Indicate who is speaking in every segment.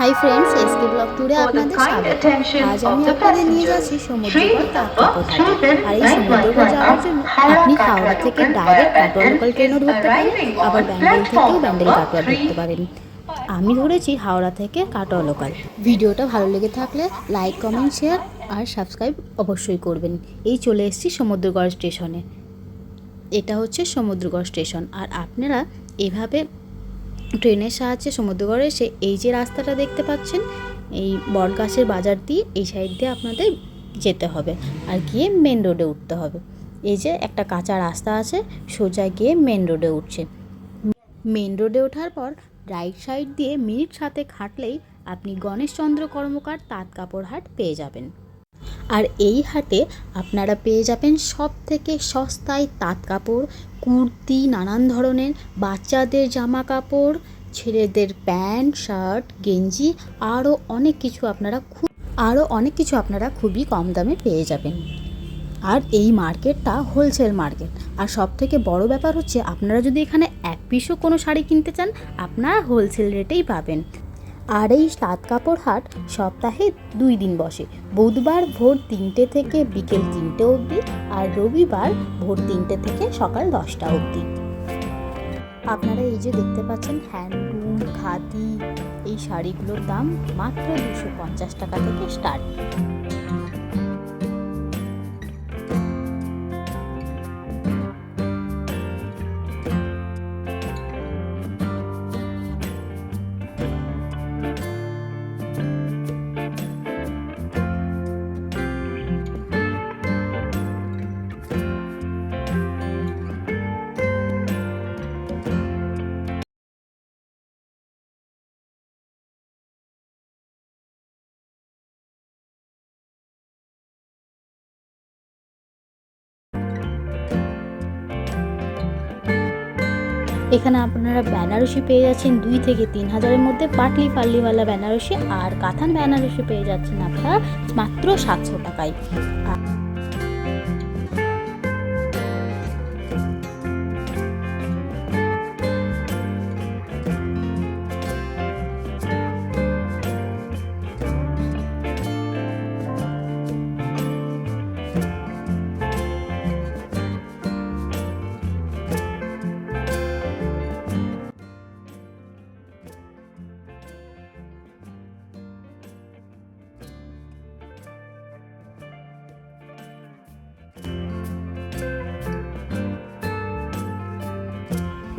Speaker 1: Hi friends SK blog টুরে আপনাদের স্বাগত। আজ আমি আপনাদের নিয়ে যাচ্ছি সমুদ্রগড়
Speaker 2: train
Speaker 1: তাপকাপড়
Speaker 2: number
Speaker 1: ঘাটে আর এই সমুদ্রগড় যাওয়ার জন্য আপনি হাওড়া থেকে ডাইরেক্ট কাটোয়া লোকাল ট্রেনও ধরতে পারেন আবার ব্যান্ডেল থেকেও ব্যান্ডেল কাটোয়া ধরতে পারেন। আমি ধরেছি হাওড়া থেকে কাটোয়া লোকাল ভিডিওটা ভালো লেগে থাকলে লাইক কমেন্ট শেয়ার আর সাবস্ক্রাইব অবশ্যই করবেন। এই চলে এসেছি সমুদ্রগড় স্টেশনে। এটা হচ্ছে সমুদ্রগড় স্টেশন। আর আপনারা এভাবে ট্রেনের সাহায্যে সমুদ্রগড়ে এসে এই যে রাস্তাটা দেখতে পাচ্ছেন, এই বটগাছের বাজার দিয়ে এই সাইড দিয়ে আপনাদের যেতে হবে আর গিয়ে মেন রোডে উঠতে হবে। এই যে একটা কাঁচা রাস্তা আছে, সোজা গিয়ে মেন রোডে উঠছে মেন রোডে ওঠার পর রাইট সাইড দিয়ে মিনিট সাথে হাঁটলেই আপনি গণেশচন্দ্র কর্মকার তাঁত কাপড় হাট পেয়ে যাবেন। আর এই হাটে আপনারা পেয়ে যাবেন সব থেকে সস্তায় তাঁত কাপড়, কুর্তি, নানান ধরনের বাচ্চাদের জামা কাপড়, ছেলেদের প্যান্ট, শার্ট, গেঞ্জি, আরও অনেক কিছু আপনারা খুব, আরও অনেক কিছু আপনারা খুবই কম দামে পেয়ে যাবেন। আর এই মার্কেটটা হোলসেল মার্কেট আর সব থেকে বড় ব্যাপার হচ্ছে, আপনারা যদি এখানে এক পিসও কোনো শাড়ি কিনতে চান, আপনারা হোলসেল রেটেই পাবেন। আর এই তাঁত কাপড় হাট সপ্তাহে দুই দিন বসে। বুধবার ভোর তিনটে থেকে বিকেল তিনটে অবধি আর রবিবার ভোর তিনটে থেকে সকাল দশটা অবধি। আপনারা এই যে দেখতে পাচ্ছেন হ্যান্ডলুম, খাদি, এই শাড়িগুলোর দাম মাত্র দুশো পঞ্চাশ টাকা থেকে স্টার্ট। এখানে আপনারা বেনারসি পেয়ে যাচ্ছেন দুই থেকে তিন হাজারের মধ্যে পাটলি পাল্লিওয়ালা বেনারসি আর কাথান বেনারসি পেয়ে যাচ্ছেন আপনারা মাত্র সাতশো টাকায়।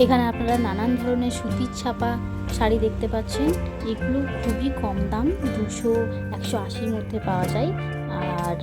Speaker 1: এখানে আপনারা নানান ধরনের সুতির ছাপা শাড়ি দেখতে পাচ্ছেন। এগুলো খুবই কম দাম, দুশো একশো আশির মধ্যে পাওয়া যায়। আর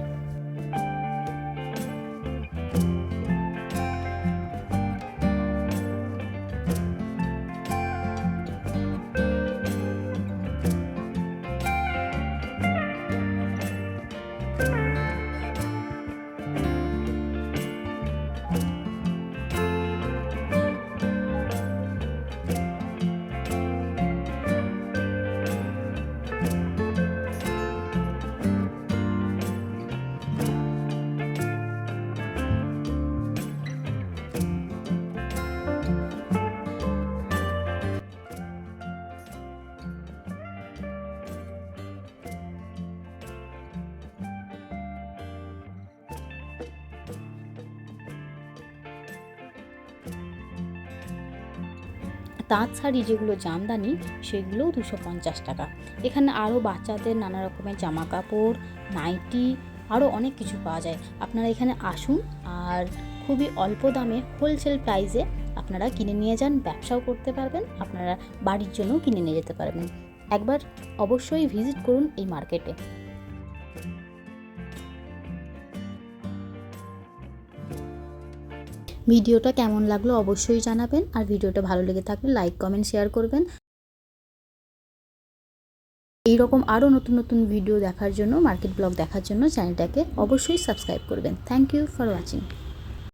Speaker 1: তাঁত শাড়ি যেগুলো জামদানি, সেগুলোও দুশো পঞ্চাশ টাকা। এখানে আরও বাচ্চাদের নানা রকমের জামা কাপড় নাইটি আরও অনেক কিছু পাওয়া যায়। আপনারা এখানে আসুন আর খুবই অল্প দামে হোলসেল প্রাইসে আপনারা কিনে নিয়ে যান, ব্যবসাও করতে পারবেন, আপনারা বাড়ির জন্যও কিনে নিয়ে যেতে পারবেন। একবার অবশ্যই ভিজিট করুন এই মার্কেটে ভিডিওটা কেমন লাগল অবশ্যই জানাবেন আর ভিডিওটা ভালো লেগে থাকলে লাইক, কমেন্ট, শেয়ার করবেন। এইরকম আরও নতুন নতুন ভিডিও দেখার জন্য, মার্কেট ব্লগ দেখার জন্য চ্যানেলটাকে অবশ্যই সাবস্ক্রাইব করবেন। Thank you for watching.